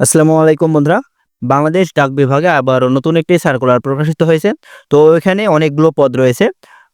আসসালামু আলাইকুম বন্ধুরা। বাংলাদেশ ডাক বিভাগে আবার নতুন একটি সার্কুলার প্রকাশিত হয়েছে। তো এখানে অনেকগুলো পদ রয়েছে।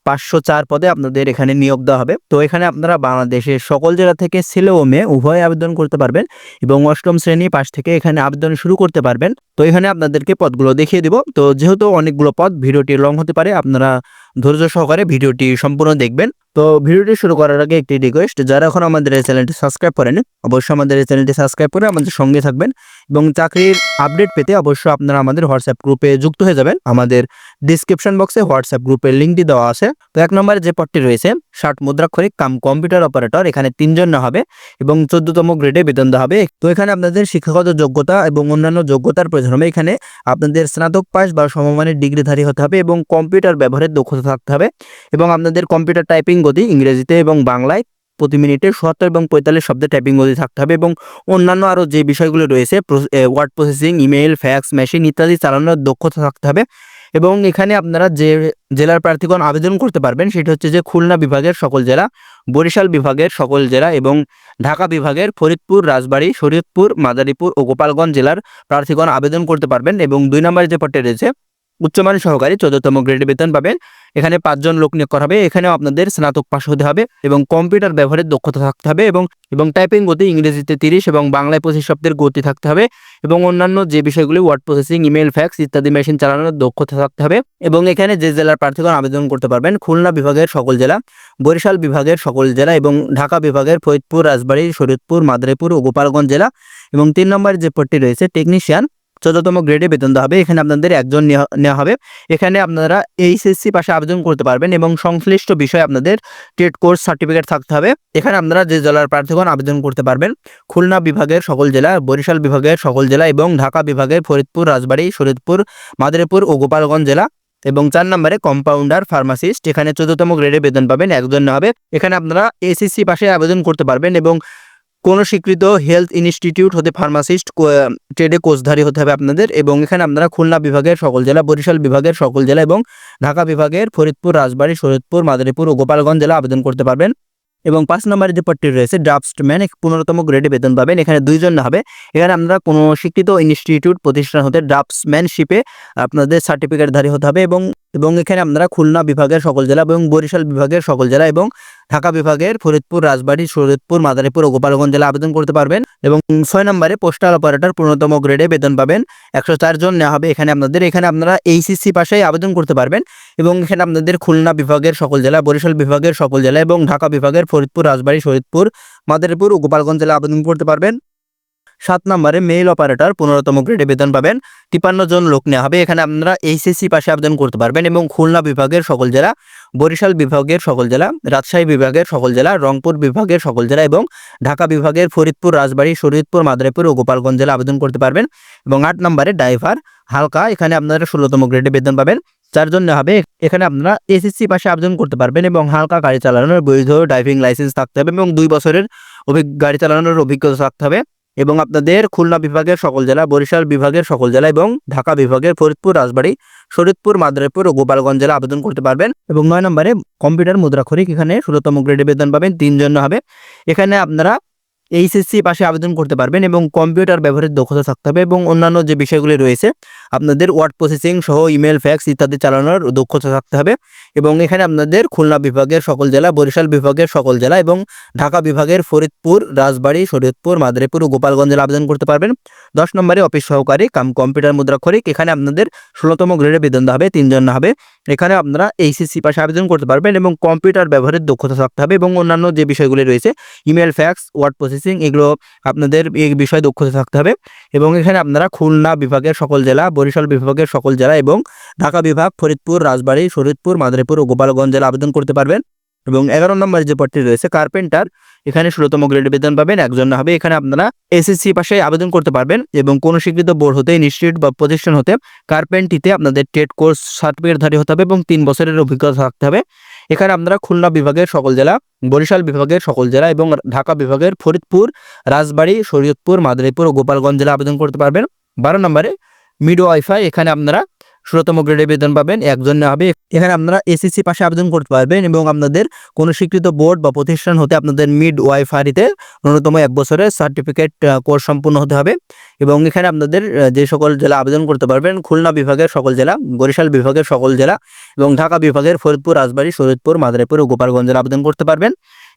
পাঁচশো চার পদে আপনাদের এখানে নিয়োগ দেওয়া হবে। তো এখানে আপনারা বাংলাদেশের সকল জেলা থেকে ছেলে ও মেয়ে উভয় আবেদন করতে পারবেন এবং অষ্টম শ্রেণি পাশ থেকে এখানে আবেদন শুরু করতে পারবেন। তো এখানে আপনাদেরকে পদগুলো দেখিয়ে দিব। তো যেহেতু অনেকগুলো পদ, ভিডিওটি লং হতে পারে, আপনারা ধৈর্য সহকারে ভিডিওটি সম্পূর্ণ দেখবেন। তো ভিডিওটি শুরু করার আগে একটি রিকোয়েস্ট যারা এখন আমাদের এই চ্যানেলটি সাবস্ক্রাইব করেন অবশ্যই আমাদের এই চ্যানেলটি সাবস্ক্রাইব করে আমাদের সঙ্গে থাকবেন এবং চাকরির আপডেট পেতে অবশ্যই আপনারা আমাদের হোয়াটসঅ্যাপ গ্রুপে যুক্ত হয়ে যাবেন। আমাদের ডিসক্রিপশন বক্সে হোয়াটসঅ্যাপ গ্রুপের লিঙ্কটি দেওয়া আছে। তো এক নম্বরে যে পদটি রয়েছে, ষাট মুদ্রাক্ষরিক কাম কম্পিউটার অপারেটর এখানে তিনজন না হবে এবং চোদ্দতম গ্রেডে বেতন দেওয়া হবে। তো এখানে আপনাদের শিক্ষাগত যোগ্যতা এবং অন্যান্য যোগ্যতার প্রয়োজন হবে। এখানে আপনাদের স্নাতক পাস বা সমমানের ডিগ্রিধারী হতে হবে এবং কম্পিউটার ব্যবহারের দক্ষতা থাকতে হবে এবং আপনাদের কম্পিউটার টাইপিং গতি ইংরেজিতে এবং বাংলায় প্রতি মিনিটে সত্তর এবং পঁয়তাল্লিশ শব্দে টাইপিং গতি থাকতে হবে এবং অন্যান্য আরও যে বিষয়গুলো রয়েছে word processing email fax machine ইত্যাদি চালানোর দক্ষতা থাকতে হবে এবং এখানে আপনারা যে জেলার প্রার্থীগণ আবেদন করতে পারবেন সেটি হচ্ছে যে খুলনা বিভাগের সকল জেলা, বরিশাল বিভাগের সকল জেলা এবং ঢাকা বিভাগের ফরিদপুর, রাজবাড়ী, শরীয়তপুর, মাদারীপুর ও গোপালগঞ্জ জেলার প্রার্থীগণ আবেদন করতে পারবেন এবং দুই নম্বরে যে পদটি রয়েছে উচ্চমানের সহকারী চোদ্দতম গ্রেডে বেতন পাবেন। এখানে পাঁচজন লোক নিয়োগ করা হবে। এখানেও আপনাদের স্নাতক পাশ হতে হবে এবং কম্পিউটার ব্যবহারের দক্ষতা থাকতে হবে এবং এবং টাইপিং গতি ইংরেজিতে তিরিশ এবং বাংলায় পঁচিশ শব্দের গতি থাকতে হবে এবং অন্যান্য যে বিষয়গুলি ওয়ার্ড প্রসেসিং ইমেল ফ্যাক্স ইত্যাদি মেশিন চালানোর দক্ষতা থাকতে হবে এবং এখানে যে জেলার প্রার্থীগণ আবেদন করতে পারবেন খুলনা বিভাগের সকল জেলা, বরিশাল বিভাগের সকল জেলা এবং ঢাকা বিভাগের ফরিদপুর, রাজবাড়ী, শরীয়তপুর, মাদারীপুর ও গোপালগঞ্জ জেলা এবং তিন নম্বর যে পদটি রয়েছে টেকনিশিয়ান চোদ্দতম গ্রেডে বেতন দেওয়া হবে। এখানে আপনাদের একজন নেওয়া হবে। এখানে আপনারা এইচএসসি পাশে আবেদন করতে পারবেন এবং সংশ্লিষ্ট বিষয়ে আপনাদের টেট কোর্স সার্টিফিকেট থাকতে হবে। এখানে আপনারা যে জেলার প্রার্থীগণ আবেদন করতে পারবেন, খুলনা বিভাগের সকল জেলা, বরিশাল বিভাগের সকল জেলা এবং ঢাকা বিভাগের ফরিদপুর, রাজবাড়ী, শরীদপুর, মাদারীপুর ও গোপালগঞ্জ জেলা এবং চার নম্বরে কম্পাউন্ডার ফার্মাসিস্ট এখানে চোদ্দতম গ্রেডে বেতন পাবেন, একজন হবে। এখানে আপনারা এসএসসি পাশে আবেদন করতে পারবেন এবং কোনো স্বীকৃত হেলথ ইনস্টিটিউট হতে ফার্মাসিস্ট ট্রেডে কোর্সধারী হতে হবে আপনাদের এবং এখানে আপনারা খুলনা বিভাগের সকল জেলা, বরিশাল বিভাগের সকল জেলা এবং ঢাকা বিভাগের ফরিদপুর, রাজবাড়ী শরীয়তপুর মাদারীপুর ও গোপালগঞ্জ জেলা আবেদন করতে পারবেন। এবং পাঁচ নম্বরে যে পদটি রয়েছে ড্রাফটসম্যান এক পনেরোতম গ্রেডে বেতন পাবেন। এখানে দুইজন না হবে। এখানে আপনারা কোনো স্বীকৃত ইনস্টিটিউট প্রতিষ্ঠান হতে ড্রাফটসম্যানশিপে আপনাদের সার্টিফিকেটধারী হতে হবে এবং এবং এখানে আপনারা খুলনা বিভাগের সকল জেলা এবং বরিশাল বিভাগের সকল জেলা এবং ঢাকা বিভাগের ফরিদপুর, রাজবাড়ী শরীয়তপুর মাদারীপুর ও গোপালগঞ্জ জেলা আবেদন করতে পারবেন এবং ছয় নম্বরে পোস্টাল অপারেটর পূর্ণতম গ্রেডে বেতন পাবেন। একশো জন নেওয়া হবে এখানে আপনাদের। এখানে আপনারা এইচএসসি পাশে আবেদন করতে পারবেন এবং এখানে আপনাদের খুলনা বিভাগের সকল জেলা, বরিশাল বিভাগের সকল জেলা এবং ঢাকা বিভাগের ফরিদপুর, রাজবাড়ী শরীদপুর মাদারীপুর ও গোপালগঞ্জ জেলা আবেদন করতে পারবেন। সাত নম্বরে মেইল অপারেটর পনেরোতম গ্রেডে বেতন পাবেন। তিপান্ন জন লোক নেওয়া হবে। এখানে আপনারা এইচএসসি পাশে আবেদন করতে পারবেন এবং খুলনা বিভাগের সকল জেলা, বরিশাল বিভাগের সকল জেলা, রাজশাহী বিভাগের সকল জেলা, রংপুর বিভাগের সকল জেলা এবং ঢাকা বিভাগের ফরিদপুর, রাজবাড়ী, শরীয়তপুর, মাদারীপুর ও গোপালগঞ্জ জেলা আবেদন করতে পারবেন। এবং আট নম্বরে ড্রাইভার হালকা, এখানে আপনারা ষোলোতম গ্রেডে বেতন পাবেন। চারজন নেওয়া হবে। এখানে আপনারা এসএসসি পাশে আবেদন করতে পারবেন এবং হালকা গাড়ি চালানোর বৈধ ড্রাইভিং লাইসেন্স থাকতে হবে এবং দুই বছরের গাড়ি চালানোর অভিজ্ঞতা থাকতে হবে। এবং আপনাদের খুলনা বিভাগের সকল জেলা, বরিশাল বিভাগের সকল জেলা এবং ঢাকা বিভাগের ফরিদপুর, রাজবাড়ী, শরীদপুর, মাদারীপুর ও গোপালগঞ্জ জেলা আবেদন করতে পারবেন। এবং নয় নম্বরে কম্পিউটার মুদ্রাক্ষরিক এখানে ষোলোতম গ্রেডে বেতন পাবেন, তিনজন হবে। এখানে আপনারা এইচএসসি পাশে আবেদন করতে পারবেন এবং কম্পিউটার ব্যবহারের দক্ষতা থাকতে হবে এবং অন্যান্য যে বিষয়গুলি রয়েছে, আপনাদের ওয়ার্ড প্রসেসিং সহ ইমেল ফ্যাক্স ইত্যাদি চালানোর দক্ষতা থাকতে হবে এবং এখানে আপনাদের খুলনা বিভাগের সকল জেলা, বরিশাল বিভাগের সকল জেলা এবং ঢাকা বিভাগের ফরিদপুর, রাজবাড়ী, শরীয়তপুর, মাদারীপুর ও গোপালগঞ্জ আবেদন করতে পারবেন। দশ নম্বরে অফিস সহকারী কাম কম্পিউটার মুদ্রাক্ষরিক, এখানে আপনাদের ষোলোতম গ্রেডে বেতন হবে, তিনজন হবে। এখানে আপনারা এইচএসসি পাশে আবেদন করতে পারবেন এবং কম্পিউটার ব্যবহারের দক্ষতা থাকতে হবে এবং অন্যান্য যে বিষয়গুলি রয়েছে ইমেল ফ্যাক্স ওয়ার্ড প্রসেসিং এগুলো আপনাদের এই বিষয়ে দক্ষতা থাকতে হবে। এবং এখানে আপনারা খুলনা বিভাগের সকল জেলা, বরিশাল বিভাগের সকল জেলা এবং ঢাকা বিভাগ, ফরিদপুর, রাজবাড়ী, শরীদপুর, মাদারীপুর ও গোপালগঞ্জ জেলা আবেদন করতে পারবেন। এবং এগারো নম্বর যে পদটি রয়েছে কার্পেন্টার এখানে ষোলোতম গ্রেডে বেতন পাবেন, একজন না হবে। এখানে আপনারা এসএসসি পাশে আবেদন করতে পারবেন এবং কোনো স্বীকৃত বোর্ড হতে, ইনস্টিটিউট বা প্রতিষ্ঠান হতে, কার্পেন্টিতে আপনাদের টেট কোর্স সার্টিফিকেটধারী হতে হবে এবং তিন বছরের অভিজ্ঞতা থাকতে হবে। এখানে আপনারা খুলনা বিভাগের সকল জেলা, বরিশাল বিভাগের সকল জেলা এবং ঢাকা বিভাগের ফরিদপুর, রাজবাড়ী, শরীয়তপুর, মাদারীপুর ও গোপালগঞ্জ জেলা আবেদন করতে পারবেন। বারো নম্বরে মিডো ওয়াইফাই, এখানে আপনারা ষোলোতম গ্রেডে বেতন পাবেন, একজন না হবে। এখানে আপনারা এসএসসি পাশে আবেদন করতে পারবেন এবং আপনাদের কোনো স্বীকৃত বোর্ড বা প্রতিষ্ঠান হতে আপনাদের মিড ওয়াইফারিতে ন্যূনতম এক বছরের সার্টিফিকেট কোর্স সম্পূর্ণ হতে হবে এবং এখানে আপনাদের যে সকল জেলা আবেদন করতে পারবেন খুলনা বিভাগের সকল জেলা, বরিশাল বিভাগের সকল জেলা এবং ঢাকা বিভাগের ফরিদপুর, রাজবাড়ী শরীয়তপুর মাদারীপুর ও গোপালগঞ্জ জেলা আবেদন করতে পারবেন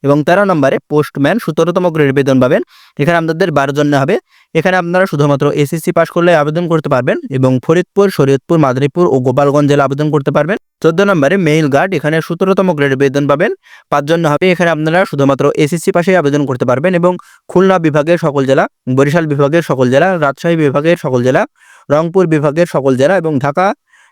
এবং তেরো নম্বরে পোস্টম্যান সতেরোতম গ্রেড বেতন পাবেন। এখানে আপনাদের বারো জন হবে। এখানে আপনারা শুধুমাত্র এসএসসি পাস করলে আবেদন করতে পারবেন এবং ফরিদপুর শরীয়তপুর মাদারীপুর ও গোপালগঞ্জ জেলা আবেদন করতে পারবেন। চোদ্দ নম্বরে মেইল গার্ড এখানে সতেরোতম গ্রেড বেতন পাবেন। পাঁচজন হবে এখানে আপনারা শুধুমাত্র এসএসসি পাশে আবেদন করতে পারবেন এবং খুলনা বিভাগের সকল জেলা, বরিশাল বিভাগের সকল জেলা, রাজশাহী বিভাগের সকল জেলা, রংপুর বিভাগের সকল জেলা এবং ঢাকা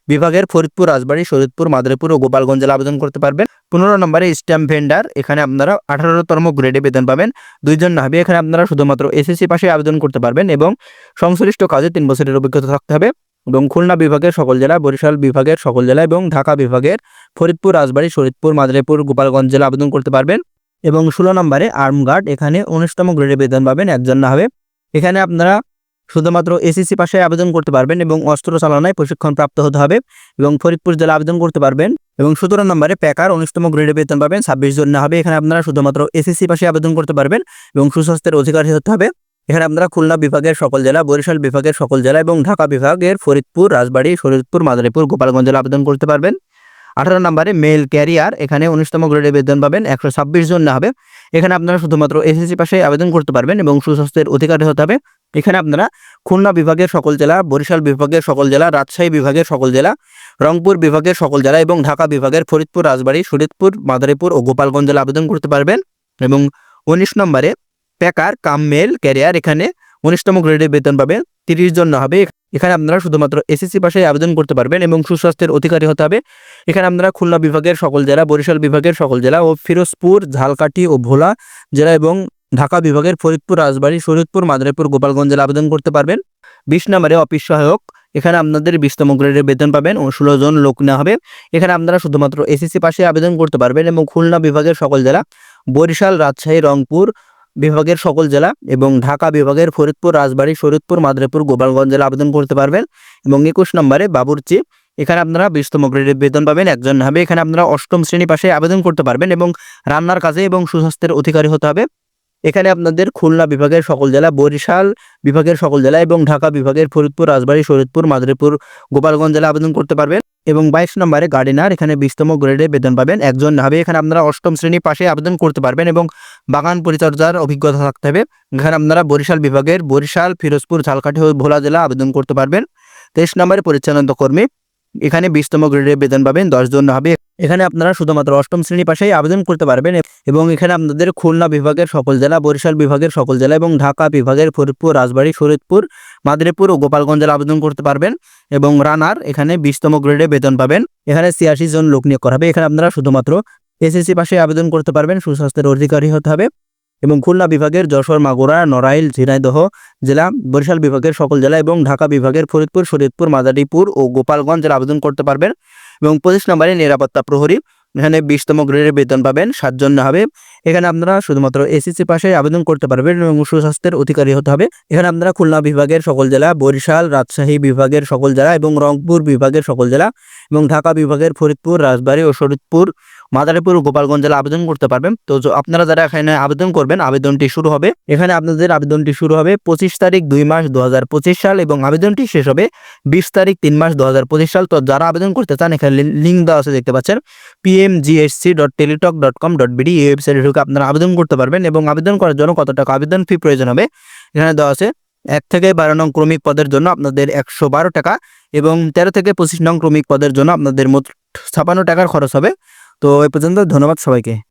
বিভাগের ফরিদপুর, রাজবাড়ী, শরীদপুর, মাদারীপুর ও গোপালগঞ্জ জেলা আবেদন করতে পারবেন। পনেরো নম্বরে স্ট্যাম্প ভেন্ডার এখানে আপনারা আঠারোতম গ্রেডে বেতন পাবেন। দুইজন নাহবে এখানে আপনারা শুধুমাত্র এসএসসি পাশে আবেদন করতে পারবেন এবং সংশ্লিষ্ট কাজে তিন বছরের অভিজ্ঞতা থাকতে হবে। এবং খুলনা বিভাগের সকল জেলা, বরিশাল বিভাগের সকল জেলা এবং ঢাকা বিভাগের ফরিদপুর, রাজবাড়ী, শরীদপুর, মাদারীপুর, গোপালগঞ্জ জেলা আবেদন করতে পারবেন। এবং ষোলো নম্বরে আর্ম গার্ড এখানে উনিশতম গ্রেডে বেতন পাবেন, একজন না হবে। এখানে আপনারা শুধুমাত্র এসএসসি পাশে আবেদন করতে পারবেন এবং অস্ত্র চালনায় প্রশিক্ষণ প্রাপ্ত হতে হবে এবং ফরিদপুর জেলা আবেদন করতে পারবেন। এবং সতেরো নম্বরে প্যাকার, উনিশতম গ্রেডে বেতন পাবেন, ছাব্বিশ জন না হবে। এখানে আপনারা শুধুমাত্র এসএসসি পাশে আবেদন করতে পারবেন এবং সুস্বাস্থ্যের অধিকারী হতে হবে। এখানে আপনারা খুলনা বিভাগের সকল জেলা, বরিশাল বিভাগের সকল জেলা এবং ঢাকা বিভাগের ফরিদপুর, রাজবাড়ী, শরীরপুর, মাদারীপুর গোপালগঞ্জ জেলা আবেদন করতে পারবেন। আঠারো নম্বরে মেল ক্যারিয়ার, এখানে উনিশতম গ্রেডে বেতন পাবেন একশো ছাব্বিশ জন না হবে। এখানে আপনারা শুধুমাত্র এসএসসি পাশে আবেদন করতে পারবেন এবং সুস্বাস্থ্যের অধিকারী হতে হবে। এখানে আপনারা খুলনা বিভাগের সকল জেলা, বরিশাল বিভাগের সকল জেলা, রাজশাহী বিভাগের সকল জেলা, রংপুর বিভাগের সকল জেলা এবং ঢাকা বিভাগের ফরিদপুর, রাজবাড়ী শরীদপুর মাদারীপুর ও গোপালগঞ্জ জেলা আবেদন করতে পারবেন। এবং উনিশ নম্বরে প্যাকার কাম মেল, ক্যারিয়ার, এখানে উনিশতম গ্রেডে বেতন পাবেন, তিরিশ জন হবে। এখানে আপনারা শুধুমাত্র এসএসসি পাশে আবেদন করতে পারবেন এবং সুস্বাস্থ্যের অধিকারী হতে হবে। এখানে আপনারা খুলনা বিভাগের সকল জেলা, বরিশাল বিভাগের সকল জেলা ও ফিরোজপুর, ঝালকাঠি ও ভোলা জেলা এবং ঢাকা বিভাগের ফরিদপুর, রাজবাড়ী শরীদপুর মাদারীপুর, গোপালগঞ্জ জেলা আবেদন করতে পারবেন। বিশ নম্বরে অফিস সহায়ক, এখানে আপনাদের বিশতম গ্রেডের বেতন পাবেন ও ষোলো জন লোক নেওয়া হবে। এখানে আপনারা শুধুমাত্র এসএসসি পাশে আবেদন করতে পারবেন এবং খুলনা বিভাগের সকল জেলা, বরিশাল, রাজশাহী, রংপুর বিভাগের সকল জেলা এবং ঢাকা বিভাগের ফরিদপুর, রাজবাড়ী শরীদপুর মাদারীপুর, গোপালগঞ্জ জেলা আবেদন করতে পারবেন এবং একুশ নম্বরে বাবুরচি। এখানে আপনারা বিশতম গ্রেডের বেতন পাবেন, একজন হবে। এখানে আপনারা অষ্টম শ্রেণি পাশে আবেদন করতে পারবেন এবং রান্নার কাজে এবং সুস্বাস্থ্যের অধিকারী হতে হবে। এখানে আপনাদের খুলনা বিভাগের সকল জেলা, বরিশাল বিভাগের সকল জেলা এবং ঢাকা বিভাগের ফরিদপুর, রাজবাড়ী শরীদপুর মাদারীপুর, গোপালগঞ্জ জেলা আবেদন করতে পারবেন। এবং বাইশ নম্বরে গার্ডেনার, এখানে বিশতম গ্রেডে বেতন পাবেন একজন। হবে, এখানে আপনারা অষ্টম শ্রেণি পাশে আবেদন করতে পারবেন এবং বাগান পরিচর্যার অভিজ্ঞতা থাকতে হবে। এখানে আপনারা বরিশাল বিভাগের বরিশাল, ফিরোজপুর, ঝালকাঠি ও ভোলা জেলা আবেদন করতে পারবেন। তেইশ নম্বরে পরিচ্ছন্নতা কর্মী, এখানে বিশতম গ্রেডে বেতন পাবেন দশজন হবে এখানে আপনারা শুধুমাত্র অষ্টম শ্রেণি পাশেই আবেদন করতে পারবেন এবং এখানে আপনাদের খুলনা বিভাগের সকল জেলা, বরিশাল বিভাগের সকল জেলা এবং ঢাকা বিভাগের ফরিদপুর, রাজবাড়ী শরীদপুর মাদারীপুর ও গোপালগঞ্জ জেলা আবেদন করতে পারবেন এবং রানার এখানে বিশতম গ্রেডে বেতন পাবেন। এখানে ছিয়াশি জন লোক নিয়োগ করা হবে। এখানে আপনারা শুধুমাত্র এসএসসি পাশে আবেদন করতে পারবেন। সুস্বাস্থ্যের অধিকারী হতে হবে এবং খুলনা বিভাগের যশোর, মাগুরা, নড়াইল, ঝিনাইদহ জেলা, বরিশাল বিভাগের সকল জেলা এবং ঢাকা বিভাগের ফরিদপুর শরীদপুর মাদারীপুর ও গোপালগঞ্জ জেলা আবেদন করতে পারবেন। এবং পঁচিশ নম্বরে নিরাপত্তা প্রহরী। এখানে বিশতম গ্রেডের বেতন পাবেন সাতজন হবে। এখানে আপনারা শুধুমাত্র এসএসসি পাশে আবেদন করতে পারবেন এবং সুস্বাস্থ্যের অধিকারী হতে হবে। এখানে আপনারা খুলনা বিভাগের সকল জেলা, বরিশাল, রাজশাহী বিভাগের সকল জেলা এবং রংপুর বিভাগের সকল জেলা এবং ঢাকা বিভাগের ফরিদপুর, রাজবাড়ী ও শরীদপুর মাদারীপুর গোপালগঞ্জ জেলা আবেদন করতে পারবেন। তো আপনারা যারা এখানে আবেদন করবেন, আবেদনটি শুরু হবে। এখানে আপনাদের আবেদনটি শুরু হবে পঁচিশ তারিখ দুই মাস দুহাজার পঁচিশ সাল এবং আবেদনটি শেষ হবে বিশ তারিখ তিন মাস দুহাজার পঁচিশ সাল। তো যারা আবেদন করতে চান, এখানে লিঙ্ক দেওয়া আছে, দেখতে পাচ্ছেন। PMGSC dot Teletalk dot com dot BD এই ওয়েবসাইটে ঢুকে আপনারা আবেদন করতে পারবেন এবং আবেদন করার জন্য কত টাকা আবেদন ফি প্রয়োজন হবে, এখানে দেওয়া আছে এক থেকে বারো নং ক্রমিক পদের জন্য আপনাদের একশো বারো টাকা এবং তেরো থেকে পঁচিশ নং ক্রমিক পদের জন্য আপনাদের মোট ছাপান্ন টাকার খরচ হবে। তো এ পর্যন্ত ধন্যবাদ সবাইকে।